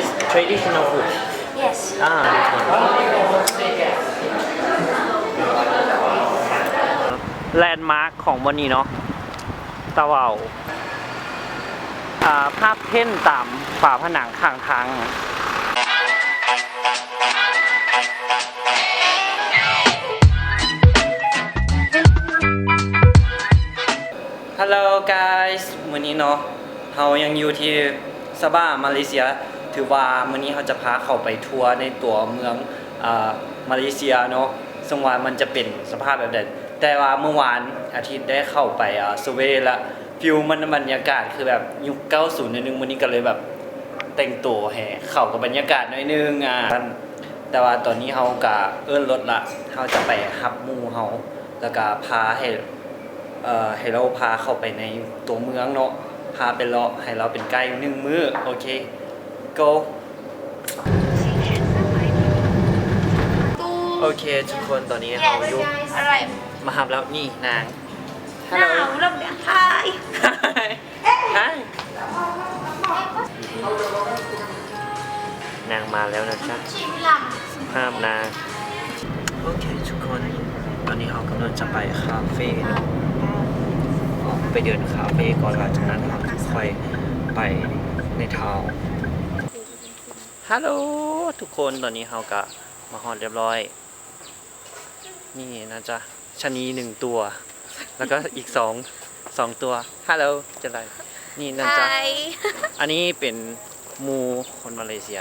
Chinese traditional food Yes. อ่าแลนด์มาร์คของวันนี้เนาะตะเวาอ่าภาพเพ่นตามฝาผนังข้างทางฮัลโหล guys มื้อนี้เนาะเฮายังอยู่ที่ซาบามาเลเซียือว่ามื้อนี้เขาจะพาเขาไปทัวร์ในตัวเมืองมาเลเซียเนาะซึ่งว่ามันจะเป็นสภาพแบบนั้นแต่ว่าเมื่อวานอาทิตย์ได้เข้าไปสเวย์ละฟิวมันบรรยากาศคือแบบยุค90นิดนึงมื้อนี้ก็เลยแบบแต่งตัวแห่เข้ากับบรรยากาศหน่อยนึงอะแต่ว่าตอนนี้เฮาก็เอิ้นรถละเฮาจะไปหับมูเฮาแล้วก็พาให้เอ่อให้เราพาเข้าไปในตัวเมืองเนาะพาไปเลาะให้เราเป็นไกด์หนึ่งมือโอเค go โอเค ทุกคนตอนนี้เราอยู่อะไรมาหับแล้วนี่นางหนาวแล้วเนี่ย Hi Hi นางมาแล้วนะจ๊ะชิมลภาพนางโอเค ทุกคน ตอนนี้เรากำลังจะไปคาเฟ่เนาะออกไปเดินคาเฟ่ก่อนหลังจากนั้นเราค่อยไปในทาวน์ ฮัลโหลทุกคนตอนนี้เราก็มาฮอนเรียบร้อย นี่นะจ๊ะชะนีหนึ่งตัว แล้วก็อีกสองสองตัวฮัลโหลจะไรนี่ำนะจ๊ะ Hi อันนี้เป็นหมูคนมาเลเซีย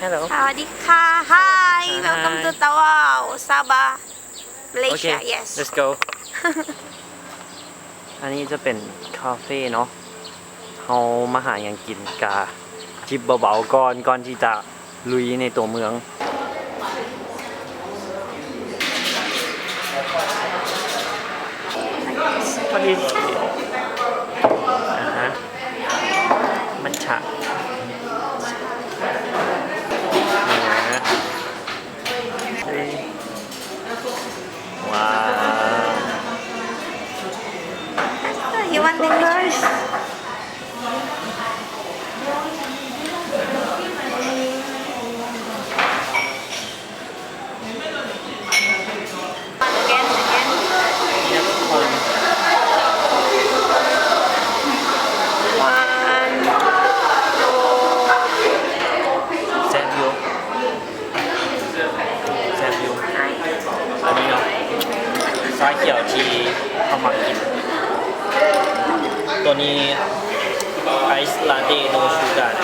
ฮัลโหลสวัสดีค่ะ Hi Welcome to Tawau Sabah โอเค Malaysia Yes let's go อันนี้จะเป็นคาเฟ่เนาะเรามาหาอย่างกินกา จิปเบาๆก่อนก่อนที่จะลุยในตัวเมืองพอดีอ่าฮะมันฉะนี่นะเฮ้ยว้าว You want the picture? Again, again. เนี่ยทุกคน One, two, แซมยูแซมยู nine. อันนี้เนาะชาเขียวที่เขามากิน ตัวนี้ไอซ์ลาเต้โนชูการ์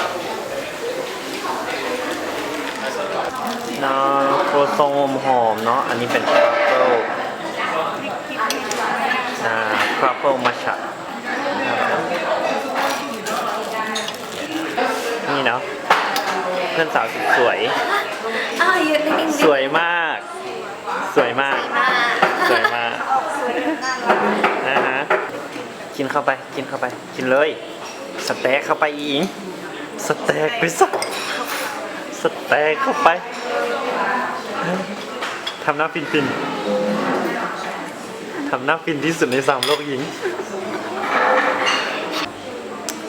น้ำโครซองหอมๆเนาะ อันนี้เป็นทรัฟเฟิลอ่าทรัฟเฟิลมัชชะนี่เนาะ เพื่อนสาวสุดสวย Ah, you're taking สวยมาก สวยมาก สวยมากนะฮะกินเข้าไปกินเข้าไป กินเลยสเต็กเข้าไปอีกสเต็กไปสักสเต็กเข้าไปทำหน้าฟินฟินๆทำหน้าฟินที่สุดในสามโลกหญิง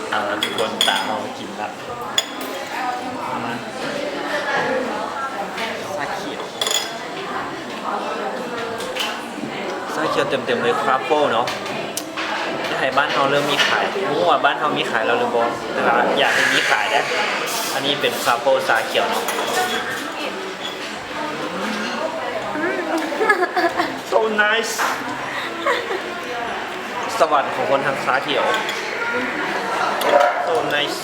เอาละทุกคนตามเรามากินละเอามาชาเขียวชาเขียวเต็มๆเลยคราฟเฟิลเนาะที่ไทยบ้านเราเริ่มมีขายมั่วบ้านเรามีขายแล้วหรือบ่แต่ว่าอยากให้มีขายนะอันนี้เป็นคราฟเฟิลชาเขียวเนาะ so nice สวรรค์ของคนทางชาเขียว so nice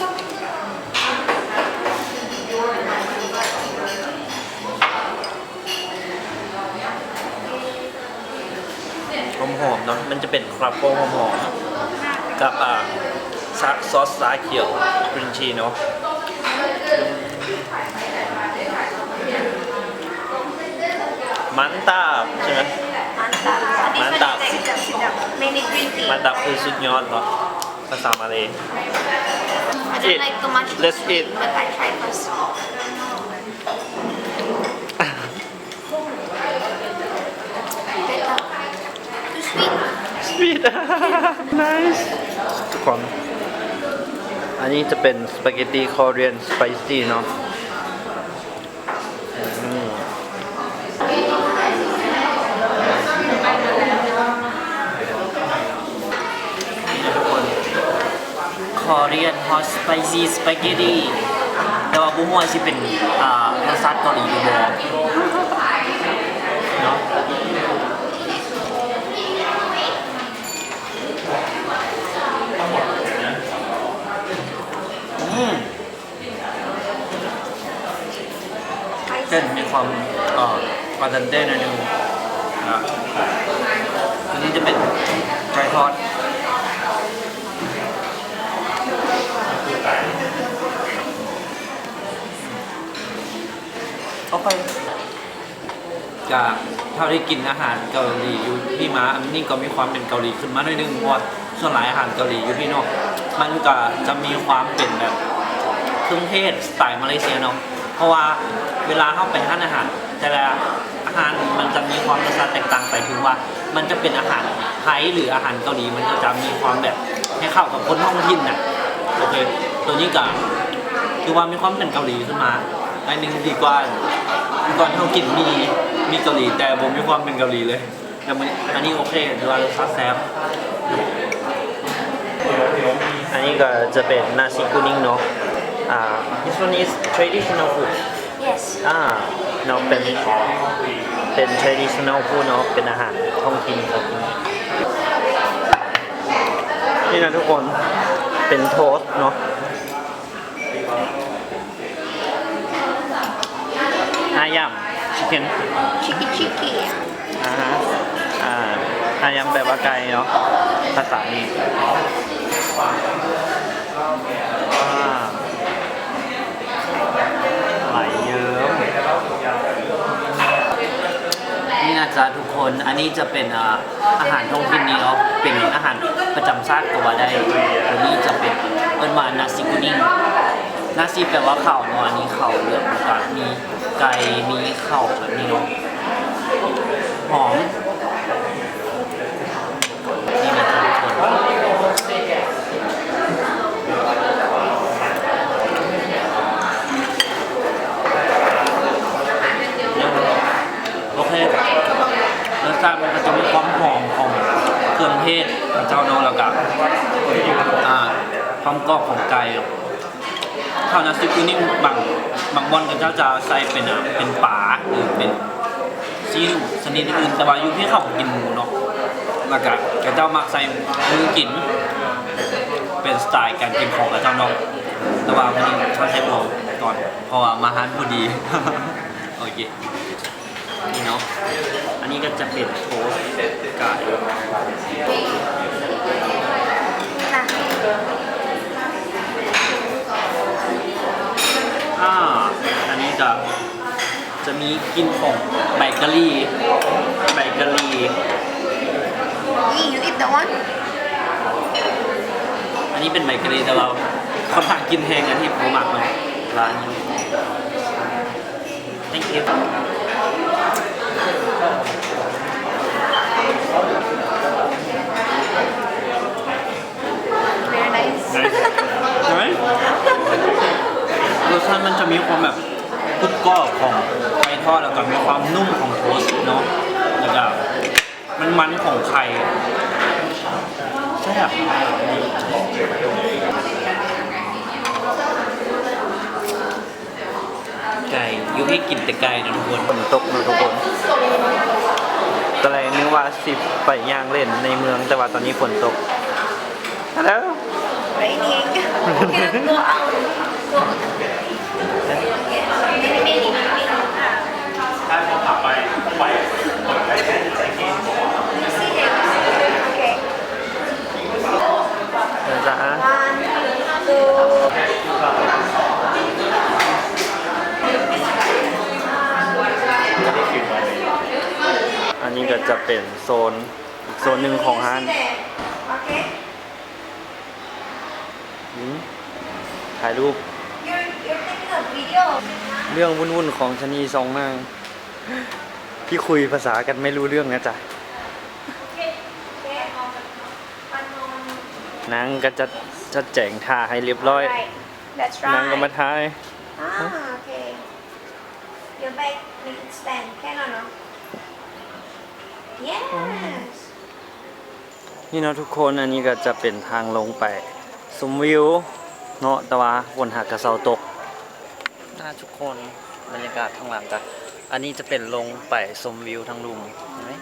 หอมๆเนาะมันจะเป็นครัฟเฟิลหอมๆกับอ่าซอสซอสสาเขียวกรีนชีเนาะมันตาบใช่ไหม Mantap. This one Mantap. is sedap, sedap. Many green tea. มันตาบคือสุดยอดเนาะภาษามาเลย I don't Eat. like too much Let's sweet, eat. Sweet. sweet nice ทุกคน อันนี้จะเป็นสปาเกตตีคอเรียนสไปซี่เนาะอืมคอเรียนฮอตสไปซี่สปาเกตตี้แต่ว่าบุ้งว่าสิเป็นอ่ารสชาติเกาหลีอยู่บ่เนาะอืมเส้นมีความออปาเตนเต้หน่อยนึงนะตัวนี้จะเป็นไก่ทอดโอเคจากเท่าที่กินอาหารเกาหลีอยู่ที่มาอันนี้ก็มีความเป็นเกาหลีขึ้นมาหน่อยนึงเพราะว่าส่วนหลายอาหารเกาหลีอยู่ที่นอกมันก็จะมีความเป็นแบบเครื่องเทศสไตล์มาเลเซียเนาะ เพราะว่าเวลาเข้าไปทานอาหาร แต่ละอาหารมันจะมีความรสชาติแตกต่างไปถึงว่า มันจะเป็นอาหารไทยหรืออาหารเกาหลีมันก็จะมีความแบบให้เข้ากับคนท้องถิ่นน่ะโอเคตัวนี้ก็คือว่ามีความเป็นเกาหลีขึ้นมาอันหนึงดีกว่าก่อนที่เขากินมีมีเกาหลีแต่ผมมีความเป็นเกาหลีเลยแต่มันอันนี้โอเคถือว่ารสชาติแซ่บอันนี้ก็จะเป็นนาซิกุนิ่งเนาะ อ่า this one is traditional food Yes. อ่าเนาะเป็นเป็น traditional food เนาะเป็นอาหารท้องถิ่นของที่นี่นี่นะทุกคน เป็นโทสต์เนาะ อายำชิคเก้น Chicky chicky. อ่าฮะอ่าอายำแบบว่าไก่เนาะ ภาษานี้อ่าไหลเยิ้ม นี่นะจ๊ะทุกคน อันนี้จะเป็นอาหารท้องถิ่นนี้เนาะเป็นอาหารประจำชาติตัวได้ตัวนี้จะเป็นเอิ้นว่านาซิกุนิงนาซีแปลว่าข่าวเนาะอันนี้ข่าวเหลืองกับมีไก่ มีข่าวแบบนี้เนาะหอมนี่นะจ๊ะทุกคน โอเครส ชาติมันก็จะมีความหอมของเครื่องเทศของเจ้าเน้องแล้วก็อ่าความกรอบของไก่ข้าวนาซิกุนี่บางบางวันก็เจ้าจะใส่เป็นอะเป็นปลาหรือเป็นซีอิ๊วชนิดอื่นแต่ว่าอยู่ที่เขากินหมูเนาะแล้วก็กระเจ้ามักใส่มือกิน เป็นสไตล์การกินของกระเจ้าเนาะแต่ว่าวันนี้ชอบใช้โบก่อนเพราะว่ามาฮันพอดีโอเค นี่เนาะ อันนี้ก็จะเป็นโทสต์ไก่อ่าอันนี้จะจะมีกลินของใบกะหรี่ใบกะหรี่ Yee, you eat that one? อันนี้เป็นใบกะหรี่แต่เราค่อนข้างกินแห้งอันที่ผมมักเนาะร้านนี้ thank you Very nice. ใช่ไหมรสชาติมันจะมีความแบบกรุบกรอบของไก่ทอดแล้วก็มีความนุ่มของโทสต์เนาะแล้วก็มันมันๆของไข่ใช่บ ไก่ยุให้กินแต่ไก่นะทุกคนฝนตกนะทุกคนตอนแรกนึกว่าสิบไปย่างเล่นในเมืองแต่ว่าตอนนี้ฝนตกฮัลโหล Raining. Can go out. Go out. นะจ๊ะ One, two. นนี้ก็จะเป็นโซนอีกโซนหนึ่งของห้าง Okay. อืมถ่ายรูป You're you're taking a video. เรื่องวุ่นๆของชะนีสองนางที่คุยภาษากันไม่รู้เรื่องนะจ๊ะ Okay. Okay. One more. นางก็จะจัดแจงท่าให้เรียบร้อย Right. That's นางก็มา right. ทาย Ah, okay. Your back make it stand. Can or no? Yes. นี่เนาะทุกคนอันนี้ก็จะเป็นทางลงไปสมวิวเนาะแต่ว่าบนหากกระเซาตกน่าทุกคนบรรยากาศข้างหลังจ้ะอันนี้จะเป็นลงไปสมวิวทางลุมเห็นไหม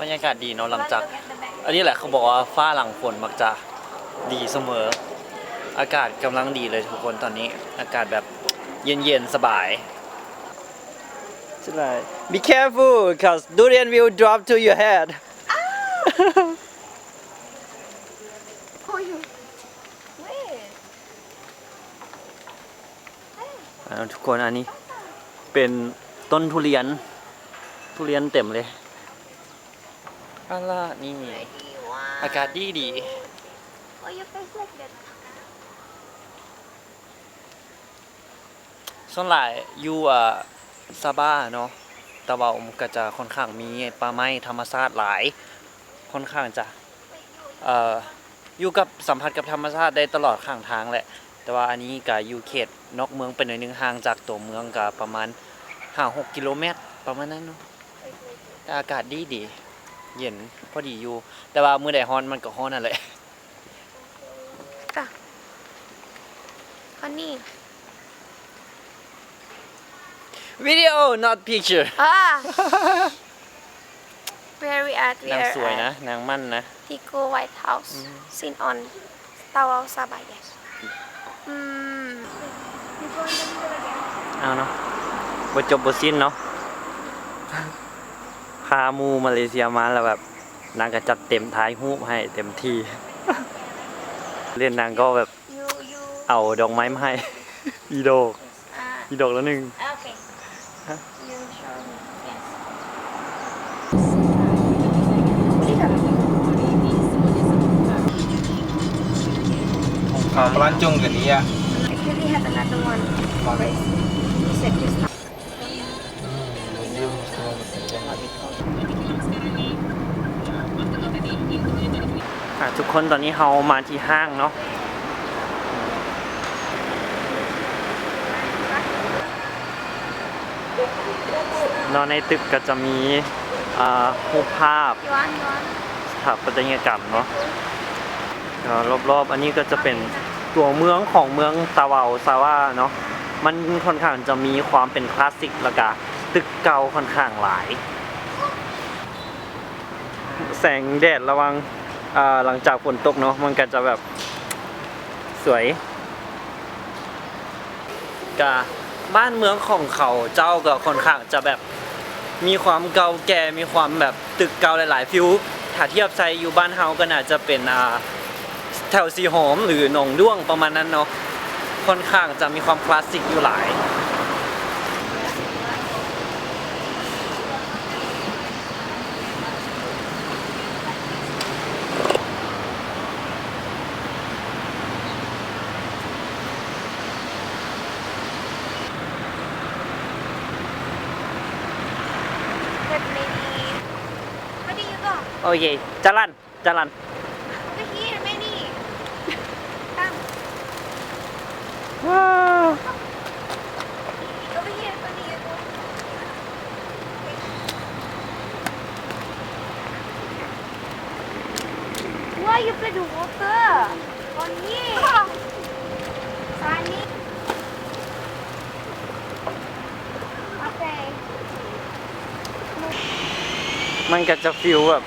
บรรยากาศดีเนาะหลังจาก อันนี้แหละเขาบอกว่าฟ้าหลังฝนมักจะดีเสมอ อากาศกำลังดีเลยทุกคนตอนนี้ อากาศแบบเย็นๆสบาย ใช่ไหม Be careful cause durian will drop to your head Oh, you. Wait. อ่าทุกคนอันนี้เป็นต้นทุเรียน ทุเรียนเต็มเลยอันล่ะนี่ Wow. อากาศดีดี Oh, your face like that. ส่วนหลายอยู่อะ ซาบ้าเนาะแต่ว่าผมก็จะค่อนข้างมีป่าไม้ธรรมชาติหลาย ค่อนข้างจะเอ่ออยู่กับสัมผัสกับธรรมชาติได้ตลอดข้างทางแหละ แต่ว่าอันนี้ก็อยู่เขตนอกเมืองไปหน่อยหนึงห่างจากตัวเมืองก็ประมาณ5-6กิโลเมตรประมาณนั้นเนาะแต่อากาศดีดี เย็นพอดีอยู่ แต่ว่ามือใดร้อนมันก็ร้อนนั่นแหละ Honey. วิ ดีโอ not picture Ah. Where we at? We นาง are สวยนะ at นางมั่นนะ Tico White House. Seen on Tawau Sabah, yes. Hmm. You go in the middle again. เอาเนาะบจบบสิ้นเนาะ พาหมูมาเลเซียมาแล้วแบบ นางก็จัดเต็มท้ายหูปให้เต็มที่เรียนนางก็แบบ You, you. เอาดอกไม้มาให้ อีดอก Ah, อีดอกแล้วหนึ่ง okay. Huh? You show me. Yes. เขากำลังจงกันนี้อะ Actually, have another one. Always. You said just now. อะทุกคนตอนนี้เรามาที่ห้างเนาะ นอนในตึกก็จะมีรูปภาพสถาปัตยกรรมเนาะรอบๆ อันนี้ก็จะเป็นตัวเมืองของเมืองตาวาซาว่าเนาะมันค่อนข้างจะมีความเป็นคลาสสิกล้วก็ตึกเก่าค่อนข้างหลาย แสงแดดระวังหลังจากฝนตกเนาะมันก็จะแบบสวยกะบ้านเมืองของเขาเจ้าก็ค่อนข้างจะแบบ มีความเก่าแก่มีความแบบตึกเก่าหลาย ๆ ฟิวถ้าเทียบไซอยู่บ้านเฮาก็น่าจะเป็นอ่าแถวสีหอมหรือหนองด้วงประมาณนั้นเนาะค่อนข้างจะมีความคลาสสิกอยู่หลาย you go? โอเคจรันจรัน Over here, maybe. Come. ว้าว Over here, where do you go? Why you play the water? On here. Sunny. Okay. มันก็จะฟิลแบบ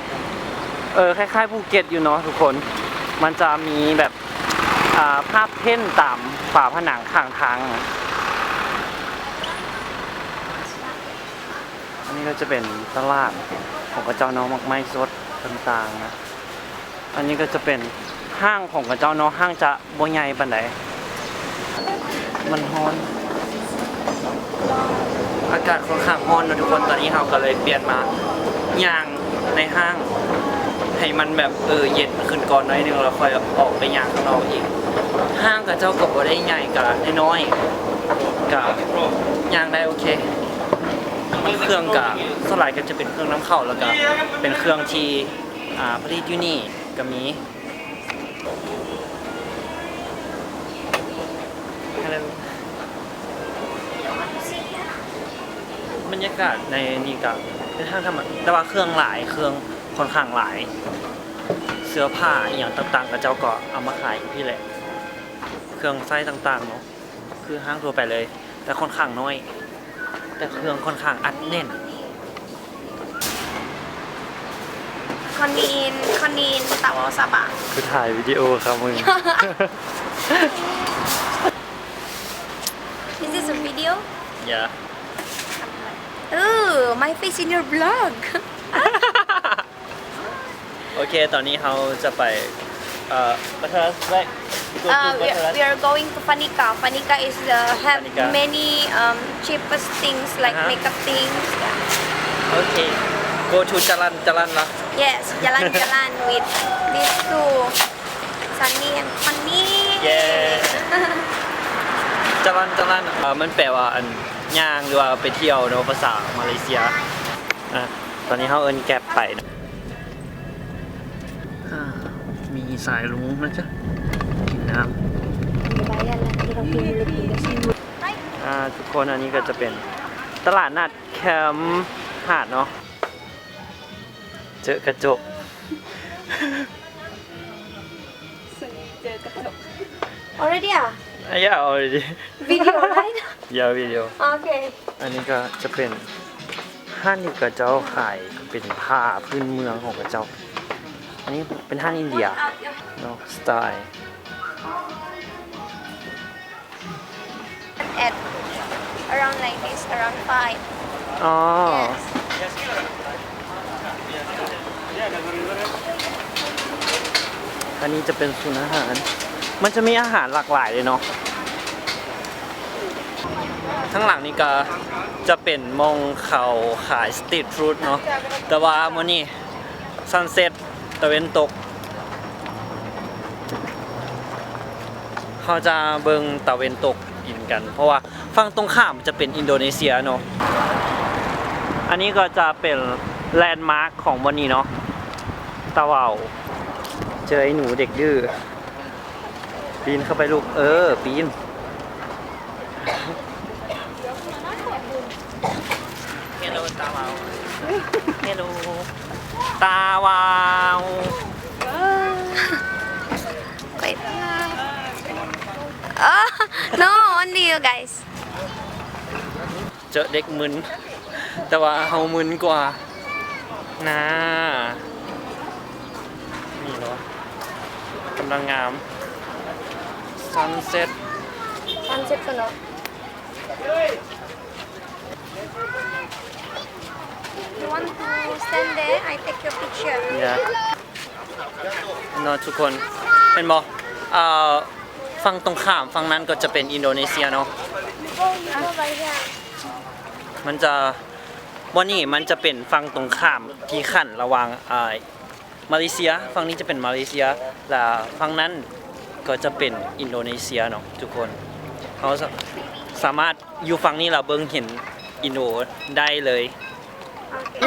เออคล้ายๆภูเก็ตอยู่เนาะทุกคน มันจะมีแบบาภาพเพ่นตามฝาผนังข้างทาง อันนี้ก็จะเป็นตลาดของกระเจ้าน้องมักไม้สดต่างๆนะ อันนี้ก็จะเป็นห้างของกระเจ้าน้องห้างจะบ่ใหญ่ปานใดมันร้อน อากาศค่อนข้างร้อนนะทุกคนตอนนี้เราก็เลยเปลี่ยนมาย่างในห้าง ให้มันแบบเออเย็นขึ้นก่อนน้อยนึงแล้วค่อยออกไปย่างข้างนอกอีก ห้างกับเจ้าก็บ่ได้ใหญ่กับน้อยกับย่างได้โอเค เครื่องกับสลายก็จะเป็นเครื่องน้ำเข้าแล้วก็เป็นเครื่องที่อ่าผลิตอยู่นี่ก็มีบรรยากาศในนี่กับเป็นห้างธรรมดาแต่ว่าเครื่องหลายเครื่อง ค่อนข้างหลาย เสื้อผ้าอหย่างต่างๆกับเจ้าก็เอามาขายอยู่พี่แหละ เครื่องไส้ต่างๆเนาะคือห้างทั่วไปเลย แต่ค่อนข้างน้อย แต่เครื่องค่อนข้างอัดแน่น คอนนีนคอนนีนตาวซาบะคือถ่ายวิดีโอครับมึง Is this a video? อย่า Ooh, my face in your vlog. โอเค ตอนนี้เราจะไปเอ่อบัตรแรก go to Uh, we, are, Bataras. we are going to Fanika. Fanika is the have Fanika. many um, cheapest things like Uh-huh. makeup things. Yeah. โอเค go to จรันจรันละ Yes, jalan-jalan with these two, Sunny and Connie. เย้จรันจรันเอ่อมันแปลว่าอันย่างหรือว่าไปเที่ยวเนาะภาษามาเลเซียอะตอนนี้เขาเอินแก็บไปนะ สายลุงนะจ๊ะกินน้ำอ่าทุกคนอันนี้ก็จะเป็นตลาดนัดแคมป์หาดเนาะเจอกระจก Already ah? อะ yeah already Video, right? yeah video okay. อันนี้ก็จะเป็นห้างที่กระเจ้าขายเป็นผ้าพื้นเมืองของกระเจ้า อันนี้เป็นห้างอินเดียเนาะสไตล์ At around like this, around five. อ๋อ Yes. อันนี้จะเป็นศูนย์อาหาร มันจะมีอาหารหลากหลายเลยเนาะข้างหลังนี่ก็จะเป็นมองเขาขายสตรีทฟู้ดเนาะ แต่ว่ามื่อนี้ซันเซ็ต ตะเวนตกเขาจะเบิงตะเวนตกกินกัน เพราะว่าฝั่งตรงข้ามจะเป็นอินโดนีเซียเนาะอันนี้ก็จะเป็นแลนด์มาร์คของวันนี้เนาะตะเวาเจอไอ้หนูเด็กดื้อปีนเข้าไปลูกเออ ปีน เฮลโลตาเวาเฮลโล ตาวา Wait. Oh, no, only you guys. เจอเด็กมึน แต่ว่าเฮามึนกว่านะนี่เนาะกำลังงาม sunset Sunset ko, no? You want to stand there? I take your picture. เนี่ยเนาะทุกคนเห็นบอกอ่าฝั่งตรงข้ามฝั่งนั้นก็จะเป็นอินโดนีเซียเนาะ Oh, by here. มันจะวันนี้มันจะเป็นฝั่งตรงข้ามที่ขั้นระหว่างอ่ามาเลเซียฝั่งนี้จะเป็นมาเลเซียและฝั่งนั้นก็จะเป็นอินโดนีเซียเนาะทุกคนเขาสามารถอยู่ฝั่งนี้เราเบิ่งเห็นอินโดได้เลย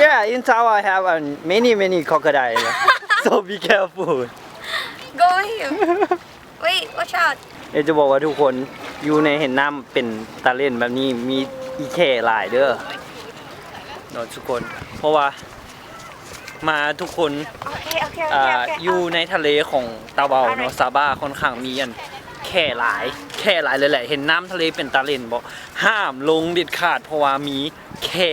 Yeah in Taiwan I have um, many many crocodile so be careful Go here. Wait, watch out. เดี๋ยวจะบอกว่าทุกคนอยู่ในเห็นน้ำเป็นตาเล่นแบบนี้มีอีแค่หลายเด้อเนาะทุกคน เพราะว่ามาทุกคน Okay, okay, อ่า okay, okay. อยู่ Oh, ในทะเลของตาเบาเนาะซาบ้าค่อนข้างมีอันแค่หลาย แค่หลายเลยแหละ เห็นน้ำทะเลเป็นตาเล่นบอกห้ามลงเด็ดขาดเพราะว่ามีแค่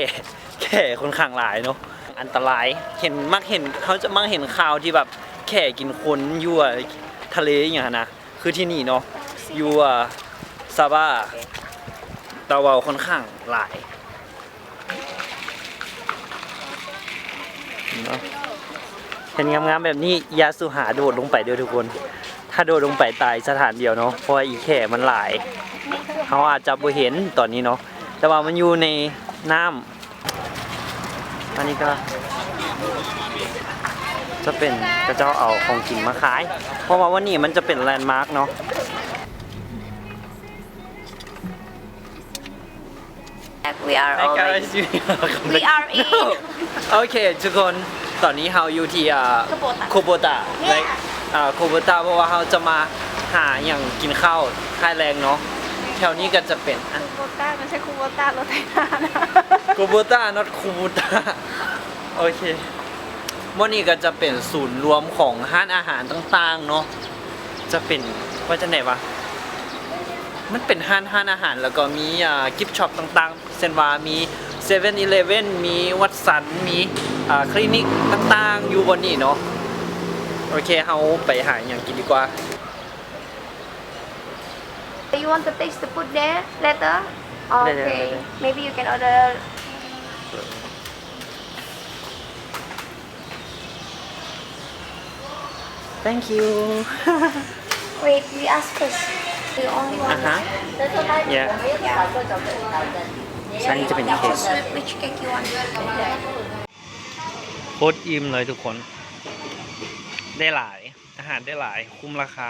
แค่คนข้างหลายเนาะอันตรายเห็นมักเห็นเขาจะมักเห็นข่าวที่แบบแค่กินคนยู่อะทะเลอย่างเงี้ยนะคือที่นี่เนาะยู่อะซาบ้าตาเบาค่อนข้างหลายเนาะเห็นงามๆแบบนี้ยาสุหาโดดลงไปเด้อทุกคน ถ้าโดดลงไปตายสถานเดียวเนาะเพราะว่าอีแข่มันหลายเขาอาจจะบ่เห็นตอนนี้เนาะแต่ว่ามันอยู่ในน้ำ อันนี้ก็จะเป็นกระเจ้าเอาของกินมาขาย เพราะว่าวันนี้มันจะเป็นแลนด์มาร์กเนาะ We are Hi already. guys We are in. โอเคทุกคนตอนนี้เราอยู่ที่อ่า Kubota โคโบตะ Yeah และอ่าโคโบตะเพราะว่าเราจะมาหาอย่างกินข้าวค่ายแรงเนาะ แถวนี้ก็จะเป็นอะคูโบต้าไม่ใช่คูโบต้ารถไถนานะกูบูต้า not คูบูต้าโอเควันนี้ก็จะเป็นศูนย์รวมของห้านอาหารต่างๆเนาะจะเป็นว่าจะไหนวะมันเป็นห้านห้านอาหารแล้วก็มีอ่ากิฟช็อปต่างๆ เซนวามีเซเว่นอีเลฟเว่นมีวัดสันมีอ่าคลินิกต่างๆ อยู่บนนี้เนาะโอเคเฮาไปหาอย่างกินดีกว่า You want to taste the food there later? Later, Okay. later. Maybe you can order. thank you Wait, we ask first. You only want. Uh-huh. Yeah. ใช่จะเป็นเค้ก Which, which cake you want? โคตรอิ่มเลยทุกคน ได้หลาย อาหารได้หลาย คุ้มราคา